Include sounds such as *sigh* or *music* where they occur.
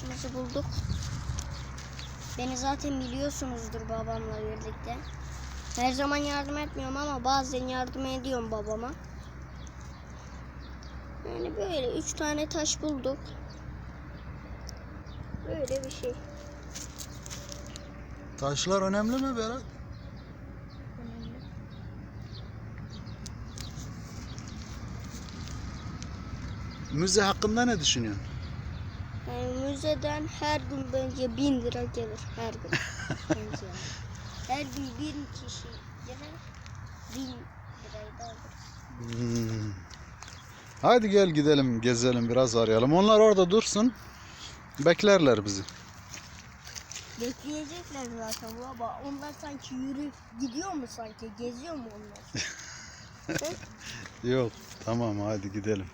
taşımızı bulduk. Beni zaten biliyorsunuzdur babamla birlikte. Her zaman yardım etmiyorum ama bazen yardım ediyorum babama. Yani böyle üç tane taş bulduk. Böyle bir şey. Taşlar önemli mi Berat? Müze hakkında ne düşünüyorsun? Yani müzeden her gün bence bin lira gelir. Her gün. bence. Her gün bir kişi girer. Bin lirayı da alırız. Hmm. Hadi gel gidelim gezelim biraz arayalım. Onlar orada dursun. Beklerler bizi. Bekleyecekler zaten baba. Onlar sanki yürü gidiyor mu sanki? Geziyor mu onlar? *laughs* Yok tamam hadi gidelim.